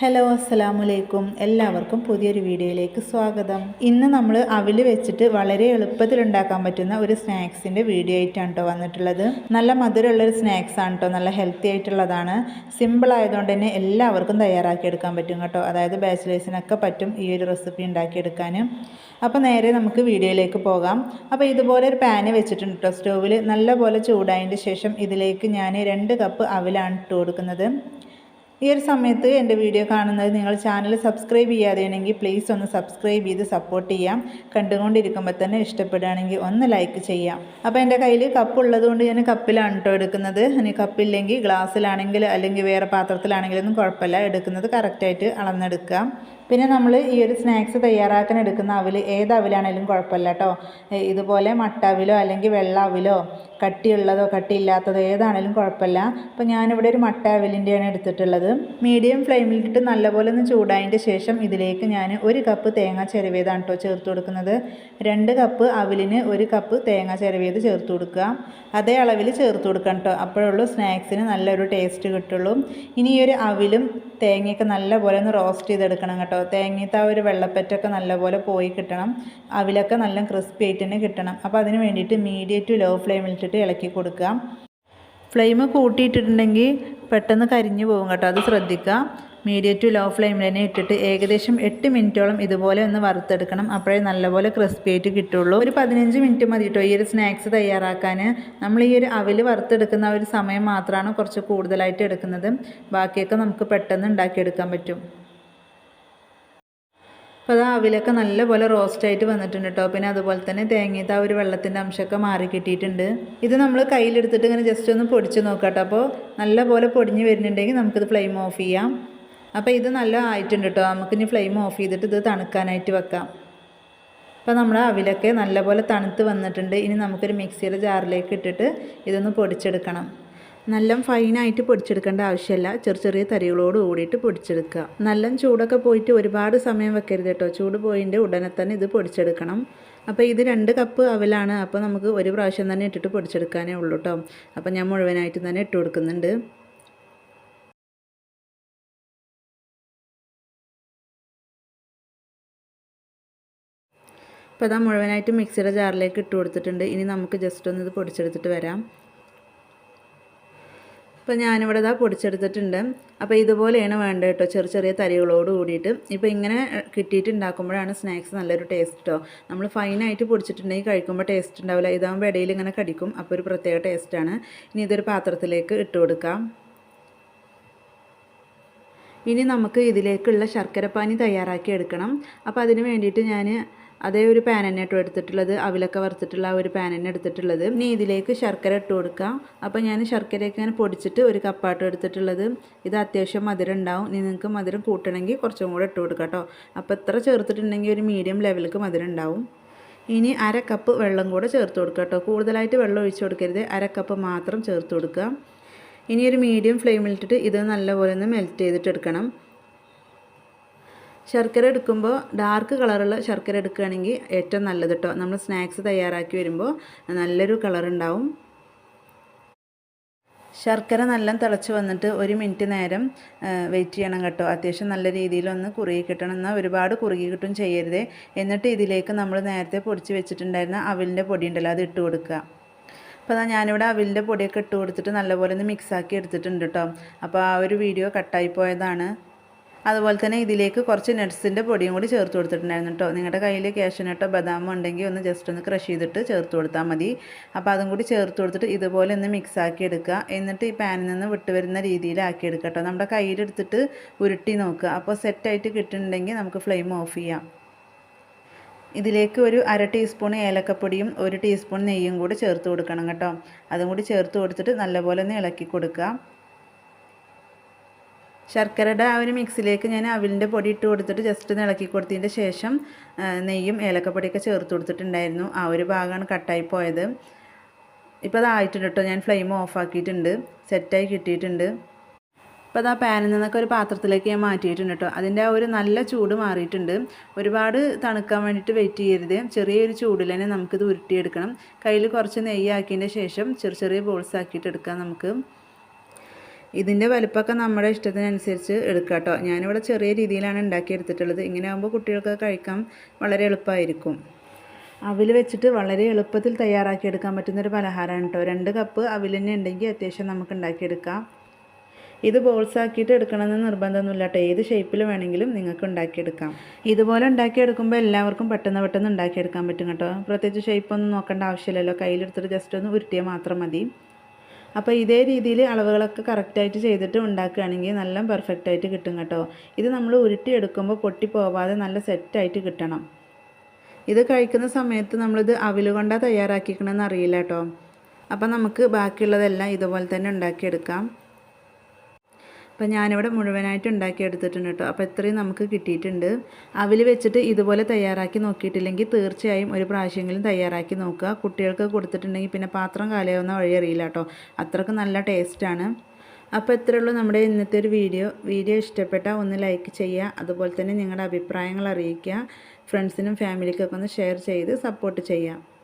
Hello അസ്സാം വലൈക്കും എല്ലാവർക്കും പുതിയൊരു വീഡിയോയിലേക്ക് സ്വാഗതം. ഇന്ന് നമ്മൾ അവിൽ വെച്ചിട്ട് വളരെ എളുപ്പത്തിൽ ഉണ്ടാക്കാൻ പറ്റുന്ന ഒരു സ്നാക്സിന്റെ വീഡിയോ ആയിട്ടാണ് കേട്ടോ വന്നിട്ടുള്ളത്. നല്ല മധുരമുള്ളൊരു സ്നാക്സ് ആണ് കേട്ടോ നല്ല ഹെൽത്തി ആയിട്ടുള്ളതാണ്. സിമ്പിൾ ആയതുകൊണ്ട് തന്നെ എല്ലാവർക്കും തയ്യാറാക്കിയെടുക്കാൻ പറ്റും കേട്ടോ. അതായത് ബാച്ചിലേഴ്സിനൊക്കെ പറ്റും ഈ ഒരു റെസിപ്പി ഉണ്ടാക്കിയെടുക്കാൻ അപ്പോൾ നേരെ നമുക്ക് വീഡിയോയിലേക്ക് പോകാം. അപ്പോൾ ഇതുപോലെ ഒരു പാന് വെച്ചിട്ടുണ്ട് കേട്ടോ സ്റ്റോവിൽ നല്ലപോലെ ചൂടായതിന്റെ ശേഷം ഇതിലേക്ക് ഞാൻ രണ്ട് കപ്പ് അവിലാണ് ഇട്ട് കൊടുക്കുന്നത്. ഈ ഒരു സമയത്ത് എന്റെ വീഡിയോ കാണുന്നത് നിങ്ങൾ ചാനൽ സബ്സ്ക്രൈബ് ചെയ്യാതെയാണെങ്കിൽ പ്ലീസ് ഒന്ന് സബ്സ്ക്രൈബ് ചെയ്ത് സപ്പോർട്ട് ചെയ്യാം. കണ്ടുകൊണ്ടിരിക്കുമ്പോൾ തന്നെ ഇഷ്ടപ്പെടുകയാണെങ്കിൽ ഒന്ന് ലൈക്ക് ചെയ്യാം. അപ്പോൾ എന്റെ കയ്യിൽ കപ്പ് ഉള്ളതുകൊണ്ട് ഞാൻ കപ്പിലാണ് കേട്ടോ എടുക്കുന്നത്. ഇനി കപ്പില്ലെങ്കിൽ ഗ്ലാസ്സിലാണെങ്കിൽ അല്ലെങ്കിൽ വേറെ പാത്രത്തിലാണെങ്കിലൊന്നും കുഴപ്പമില്ല. എടുക്കുന്നത് കറക്റ്റായിട്ട് അളന്നെടുക്കാം പിന്നെ നമ്മൾ ഈ ഒരു സ്നാക്സ് തയ്യാറാക്കാൻ എടുക്കുന്ന അവിൽ ഏത് അവിലാണെങ്കിലും കുഴപ്പമില്ല കേട്ടോ. ഇതുപോലെ മട്ട അവിലോ അല്ലെങ്കിൽ വെള്ള അവിലോ കട്ടിയുള്ളതോ കട്ടിയില്ലാത്തതോ ഏതാണേലും കുഴപ്പമില്ല. അപ്പോൾ ഞാനിവിടെ ഒരു മട്ട അവിലിന്റെയാണ് എടുത്തിട്ടുള്ളത്. മീഡിയം ഫ്ലെയിമിലിട്ട് നല്ലപോലെ ഒന്ന് ചൂടായതിന്റെ ശേഷം ഇതിലേക്ക് ഞാൻ ഒരു കപ്പ് തേങ്ങ ചിരവിയതാണ് കേട്ടോ ചേർത്ത് കൊടുക്കുന്നത്. രണ്ട് കപ്പ് അവലിന് ഒരു കപ്പ് തേങ്ങ ചിരവിയത് ചേർത്ത് കൊടുക്കുക. അതേ അളവിൽ ചേർത്ത് കൊടുക്കണം കേട്ടോ. അപ്പോഴുള്ളൂ സ്നാക്സിന് നല്ലൊരു ടേസ്റ്റ് കിട്ടുള്ളൂ. ഇനി ഈ ഒരു അവിലും തേങ്ങയൊക്കെ നല്ലപോലെ ഒന്ന് റോസ്റ്റ് ചെയ്തെടുക്കണം കേട്ടോ. തേങ്ങയത്തെ ആ ഒരു വെള്ളപ്പറ്റൊക്കെ നല്ലപോലെ പോയി കിട്ടണം. അവിലൊക്കെ നല്ല ക്രിസ്പി ആയിട്ട് തന്നെ കിട്ടണം. അപ്പോൾ അതിന് വേണ്ടിയിട്ട് മീഡിയം ടു ലോ ഫ്ലെയിമിലിട്ടിട്ട് ഇളക്കി കൊടുക്കുക. ഫ്ലെയിം കൂട്ടിയിട്ടിട്ടുണ്ടെങ്കിൽ പെട്ടെന്ന് കരിഞ്ഞു പോകും കേട്ടോ. അത് ശ്രദ്ധിക്കുക. മീഡിയം ടു ലോ ഫ്ലെയിമിൽ തന്നെ ഇട്ടിട്ട് ഏകദേശം എട്ട് മിനിറ്റോളം ഇതുപോലെ ഒന്ന് വറുത്തെടുക്കണം. അപ്പോഴേ നല്ലപോലെ ക്രിസ്പി ആയിട്ട് കിട്ടുള്ളൂ. ഒരു പതിനഞ്ച് മിനിറ്റ് മതി കേട്ടോ ഈ ഒരു സ്നാക്സ് തയ്യാറാക്കാൻ. നമ്മൾ ഈ ഒരു അവൽ വറുത്തെടുക്കുന്ന ഒരു സമയം മാത്രമാണ് കുറച്ച് കൂടുതലായിട്ട് എടുക്കുന്നത്. ബാക്കിയൊക്കെ നമുക്ക് പെട്ടെന്ന് ഉണ്ടാക്കിയെടുക്കാൻ പറ്റും. അപ്പോൾ അത് അവിലൊക്കെ നല്ലപോലെ റോസ്റ്റായിട്ട് വന്നിട്ടുണ്ട് കേട്ടോ പിന്നെ അതുപോലെ തന്നെ തേങ്ങയത്തെ ആ ഒരു വെള്ളത്തിന്റെ അംശമൊക്കെ മാറി കിട്ടിയിട്ടുണ്ട്. ഇത് നമ്മൾ കയ്യിലെടുത്തിട്ട് ഇങ്ങനെ ജസ്റ്റ് ഒന്ന് പൊടിച്ച് നോക്കാം കേട്ടോ അപ്പോൾ നല്ലപോലെ പൊടിഞ്ഞ് വരുന്നുണ്ടെങ്കിൽ നമുക്കിത് ഫ്ലെയിം ഓഫ് ചെയ്യാം. അപ്പോൾ ഇത് നല്ല ആയിട്ടുണ്ട് കേട്ടോ നമുക്കിനി ഫ്ലെയിം ഓഫ് ചെയ്തിട്ട് ഇത് തണുക്കാനായിട്ട് വെക്കാം. അപ്പോൾ നമ്മൾ അവിലൊക്കെ നല്ലപോലെ തണുത്ത് വന്നിട്ടുണ്ട്. ഇനി നമുക്കൊരു മിക്സിയുടെ ജാറിലേക്ക് ഇട്ടിട്ട് ഇതൊന്ന് പൊടിച്ചെടുക്കണം. നല്ല ഫൈനായിട്ട് പൊടിച്ചെടുക്കേണ്ട ആവശ്യമില്ല. ചെറിയ ചെറിയ തരികളോട് കൂടിയിട്ട് പൊടിച്ചെടുക്കുക. നല്ല ചൂടൊക്കെ പോയിട്ട് ഒരുപാട് സമയം വെക്കരുത് കേട്ടോ ചൂട് പോയിന്റെ ഉടനെ തന്നെ ഇത് പൊടിച്ചെടുക്കണം. അപ്പോൾ ഇത് രണ്ട് കപ്പ് അവലാണ്. അപ്പോൾ നമുക്ക് ഒരു പ്രാവശ്യം തന്നെ ഇട്ടിട്ട് പൊടിച്ചെടുക്കാനേ ഉള്ളൂ കേട്ടോ അപ്പോൾ ഞാൻ മുഴുവനായിട്ട് തന്നെ ഇട്ട് കൊടുക്കുന്നുണ്ട്. അപ്പോൾ ഇതാ മുഴുവനായിട്ട് മിക്സിയുടെ ജാറിലേക്ക് ഇട്ട് കൊടുത്തിട്ടുണ്ട്. ഇനി നമുക്ക് ജസ്റ്റ് ഒന്ന് ഇത് പൊടിച്ചെടുത്തിട്ട് വരാം. ഇപ്പോൾ ഞാനിവിടെ ഇതാ പൊടിച്ചെടുത്തിട്ടുണ്ട്. അപ്പോൾ ഇതുപോലെയാണ് വേണ്ടത് കേട്ടോ. ചെറിയ ചെറിയ തരികളോട് കൂടിയിട്ട്. ഇപ്പോൾ ഇങ്ങനെ കിട്ടിയിട്ട് ഉണ്ടാക്കുമ്പോഴാണ് സ്നാക്സ് നല്ലൊരു ടേസ്റ്റ് കേട്ടോ നമ്മൾ ഫൈനായിട്ട് പൊടിച്ചിട്ടുണ്ടെങ്കിൽ കഴിക്കുമ്പോൾ ടേസ്റ്റ് ഉണ്ടാവില്ല. ഇതാകുമ്പോൾ ഇടയിൽ ഇങ്ങനെ കടിക്കും. അപ്പോൾ ഒരു പ്രത്യേക ടേസ്റ്റാണ് ഇനി ഇതൊരു പാത്രത്തിലേക്ക് ഇട്ട് കൊടുക്കാം. ഇനി നമുക്ക് ഇതിലേക്കുള്ള ശർക്കരപ്പാനി തയ്യാറാക്കി എടുക്കണം. അപ്പോൾ അതിന് വേണ്ടിയിട്ട് ഞാൻ അതേ ഒരു പാൻ തന്നെ ഇട്ട് എടുത്തിട്ടുള്ളത് അവിലൊക്കെ വറുത്തിട്ടുള്ള ആ ഒരു പാൻ തന്നെ എടുത്തിട്ടുള്ളത്. ഇനി ഇതിലേക്ക് ശർക്കര ഇട്ട് കൊടുക്കാം. അപ്പോൾ ഞാൻ ശർക്കരയൊക്കെ ഞാൻ പൊടിച്ചിട്ട് ഒരു കപ്പായിട്ട് എടുത്തിട്ടുള്ളത്. ഇത് അത്യാവശ്യം മധുരം ഉണ്ടാവും. ഇനി നിങ്ങൾക്ക് മധുരം കൂട്ടണമെങ്കിൽ കുറച്ചും കൂടെ ഇട്ട് കൊടുക്കാം കേട്ടോ. അപ്പോൾ ഇത്ര ചേർത്തിട്ടുണ്ടെങ്കിൽ ഒരു മീഡിയം ലെവലിലേക്ക് മധുരം ഉണ്ടാവും. ഇനി അര കപ്പ് വെള്ളം കൂടെ ചേർത്ത് കൊടുക്കുക കേട്ടോ. കൂടുതലായിട്ട് വെള്ളം ഒഴിച്ചു കൊടുക്കരുത്. അര കപ്പ് മാത്രം ചേർത്ത് കൊടുക്കുക. ഇനി ഒരു മീഡിയം ഫ്ലെയിമിലിട്ടിട്ട് ഇത് നല്ലപോലെ ഒന്ന് മെൽറ്റ് ചെയ്തിട്ട് എടുക്കണം. ശർക്കര എടുക്കുമ്പോൾ ഡാർക്ക് കളറുള്ള ശർക്കര എടുക്കുകയാണെങ്കിൽ ഏറ്റവും നല്ലത് കേട്ടോ നമ്മൾ സ്നാക്സ് തയ്യാറാക്കി വരുമ്പോൾ നല്ലൊരു കളർ ഉണ്ടാവും. ശർക്കര നല്ല തിളച്ച് വന്നിട്ട് ഒരു മിനിറ്റ് നേരം വെയിറ്റ് ചെയ്യണം കേട്ടോ. അത്യാവശ്യം നല്ല രീതിയിലൊന്ന് കുറുകി കിട്ടണം. എന്നാൽ ഒരുപാട് കുറുകി കിട്ടും ചെയ്യരുതേ. എന്നിട്ട് ഇതിലേക്ക് നമ്മൾ നേരത്തെ പൊടിച്ച് വെച്ചിട്ടുണ്ടായിരുന്ന അവിലിന്റെ പൊടി ഉണ്ടല്ലോ അത് ഇട്ട് കൊടുക്കുക. അപ്പോൾ ഞാനിവിടെ അവിലിന്റെ പൊടിയൊക്കെ ഇട്ട് കൊടുത്തിട്ട് നല്ലപോലെ ഒന്ന് മിക്സാക്കി എടുത്തിട്ടുണ്ട് കേട്ടോ അപ്പോൾ ആ ഒരു വീഡിയോ കട്ടായി പോയതാണ്. അതുപോലെ തന്നെ ഇതിലേക്ക് കുറച്ച് നട്ട്സിന്റെ പൊടിയും കൂടി ചേർത്ത് കൊടുത്തിട്ടുണ്ടായിരുന്നു കേട്ടോ. നിങ്ങളുടെ കയ്യിൽ ക്യാഷ്നട്ടോ ബദാമോ ഉണ്ടെങ്കിൽ ഒന്ന് ജസ്റ്റ് ഒന്ന് ക്രഷ് ചെയ്തിട്ട് ചേർത്ത് കൊടുത്താൽ മതി. അപ്പോൾ അതും കൂടി ചേർത്ത് കൊടുത്തിട്ട് ഇതുപോലെ ഒന്ന് മിക്സ് ആക്കി എടുക്കുക എന്നിട്ട് ഈ പാനിൽ നിന്ന് വിട്ട് വരുന്ന രീതിയിലാക്കി എടുക്കുക കേട്ടോ. നമ്മുടെ കയ്യിലെടുത്തിട്ട് ഉരുട്ടി നോക്കുക അപ്പോൾ സെറ്റായിട്ട് കിട്ടുന്നുണ്ടെങ്കിൽ നമുക്ക് ഫ്ലെയിം ഓഫ് ചെയ്യാം. ഇതിലേക്ക് ഒരു അര ടീസ്പൂൺ ഏലക്കപ്പൊടിയും ഒരു ടീസ്പൂൺ നെയ്യും കൂടി ചേർത്ത് കൊടുക്കണം കേട്ടോ. അതും കൂടി ചേർത്ത് കൊടുത്തിട്ട് നല്ലപോലെ ഒന്ന് ഇളക്കി കൊടുക്കുക ശർക്കരയുടെ ആ ഒരു മിക്സിലേക്ക് ഞാൻ അവിലിന്റെ പൊടി ഇട്ട് കൊടുത്തിട്ട് ജസ്റ്റ് ഒന്ന് ഇളക്കി കൊടുത്തതിന്റെ ശേഷം നെയ്യും ഏലക്കപ്പൊടിയൊക്കെ ചേർത്ത് കൊടുത്തിട്ടുണ്ടായിരുന്നു. ആ ഒരു ഭാഗമാണ് കട്ടായി പോയത്. ഇപ്പോൾ അതായിട്ടുണ്ട് കേട്ടോ ഞാൻ ഫ്ലെയിം ഓഫ് ആക്കിയിട്ടുണ്ട്. സെറ്റായി കിട്ടിയിട്ടുണ്ട്. അപ്പോൾ അത് ആ പാനിൽ നിന്നൊക്കെ ഒരു പാത്രത്തിലേക്ക് ഞാൻ മാറ്റിയിട്ടുണ്ട് കേട്ടോ അതിന്റെ ആ ഒരു നല്ല ചൂട് മാറിയിട്ടുണ്ട്. ഒരുപാട് തണുക്കാൻ വേണ്ടിയിട്ട് വെയിറ്റ് ചെയ്യരുത്. ചെറിയൊരു ചൂടിൽ തന്നെ നമുക്കിത് ഉരുട്ടിയെടുക്കണം. കയ്യിൽ കുറച്ച് നെയ്യാക്കിയതിന്റെ ശേഷം ചെറിയ ചെറിയ ബോൾസ് ആക്കിയിട്ട് എടുക്കാം നമുക്ക്. ഇതിന്റെ വലുപ്പമൊക്കെ നമ്മുടെ ഇഷ്ടത്തിനനുസരിച്ച് എടുക്കുക കേട്ടോ. ഞാനിവിടെ ചെറിയ രീതിയിലാണ് ഉണ്ടാക്കിയെടുത്തിട്ടുള്ളത്. ഇങ്ങനെ ആകുമ്പോൾ കുട്ടികൾക്ക് കഴിക്കാൻ വളരെ എളുപ്പമായിരിക്കും. അവിൽ വെച്ചിട്ട് വളരെ എളുപ്പത്തിൽ തയ്യാറാക്കിയെടുക്കാൻ പറ്റുന്നൊരു പലഹാരമാണ് കേട്ടോ. രണ്ട് കപ്പ് അവിൽ തന്നെ ഉണ്ടെങ്കിൽ അത്യാവശ്യം നമുക്ക് ഉണ്ടാക്കിയെടുക്കാം. ഇത് ബോൾസ് ആക്കിയിട്ട് എടുക്കണമെന്ന് നിർബന്ധമൊന്നുമില്ല കേട്ടോ. ഏത് ഷേപ്പിൽ വേണമെങ്കിലും നിങ്ങൾക്ക് ഉണ്ടാക്കിയെടുക്കാം. ഇതുപോലെ ഉണ്ടാക്കിയെടുക്കുമ്പോൾ എല്ലാവർക്കും പെട്ടെന്ന് പെട്ടെന്ന് ഉണ്ടാക്കിയെടുക്കാൻ പറ്റും കേട്ടോ. പ്രത്യേകിച്ച് ഷേപ്പൊന്നും നോക്കേണ്ട ആവശ്യമില്ലല്ലോ. കയ്യിലെടുത്തിട്ട് ജസ്റ്റ് ഒന്ന് ഉരുട്ടിയാൽ മാത്രം മതി. അപ്പോൾ ഇതേ രീതിയിൽ അളവുകളൊക്കെ കറക്റ്റായിട്ട് ചെയ്തിട്ട് ഉണ്ടാക്കുകയാണെങ്കിൽ നല്ല പെർഫെക്റ്റ് ആയിട്ട് കിട്ടും കേട്ടോ. ഇത് നമ്മൾ ഉരുട്ടിയെടുക്കുമ്പോൾ പൊട്ടി പോവാതെ നല്ല സെറ്റായിട്ട് കിട്ടണം. ഇത് കഴിക്കുന്ന സമയത്ത് നമ്മളിത് അവിൽ കൊണ്ടാണ് തയ്യാറാക്കിക്കണമെന്ന് അറിയില്ല കേട്ടോ. അപ്പോൾ നമുക്ക് ബാക്കിയുള്ളതെല്ലാം ഇതുപോലെ തന്നെ ഉണ്ടാക്കിയെടുക്കാം. അപ്പം ഞാനിവിടെ മുഴുവനായിട്ട് ഉണ്ടാക്കി എടുത്തിട്ടുണ്ട് കേട്ടോ. അപ്പോൾ ഇത്രയും നമുക്ക് കിട്ടിയിട്ടുണ്ട്. അവിൽ വെച്ചിട്ട് ഇതുപോലെ തയ്യാറാക്കി നോക്കിയിട്ടില്ലെങ്കിൽ തീർച്ചയായും ഒരു പ്രാവശ്യമെങ്കിലും തയ്യാറാക്കി നോക്കുക. കുട്ടികൾക്ക് കൊടുത്തിട്ടുണ്ടെങ്കിൽ പിന്നെ പാത്രം കാലയാവുന്ന വഴി അറിയില്ല കേട്ടോ. അത്രയ്ക്ക് നല്ല ടേസ്റ്റാണ്. അപ്പോൾ ഇത്രയേ ഉള്ളൂ നമ്മുടെ ഇന്നത്തെ ഒരു വീഡിയോ. വീഡിയോ ഇഷ്ടപ്പെട്ടാൽ ഒന്ന് ലൈക്ക് ചെയ്യുക. അതുപോലെ തന്നെ നിങ്ങളുടെ അഭിപ്രായങ്ങൾ അറിയിക്കുക. ഫ്രണ്ട്സിനും ഫാമിലിക്കൊക്കെ ഒന്ന് ഷെയർ ചെയ്ത് സപ്പോർട്ട് ചെയ്യുക.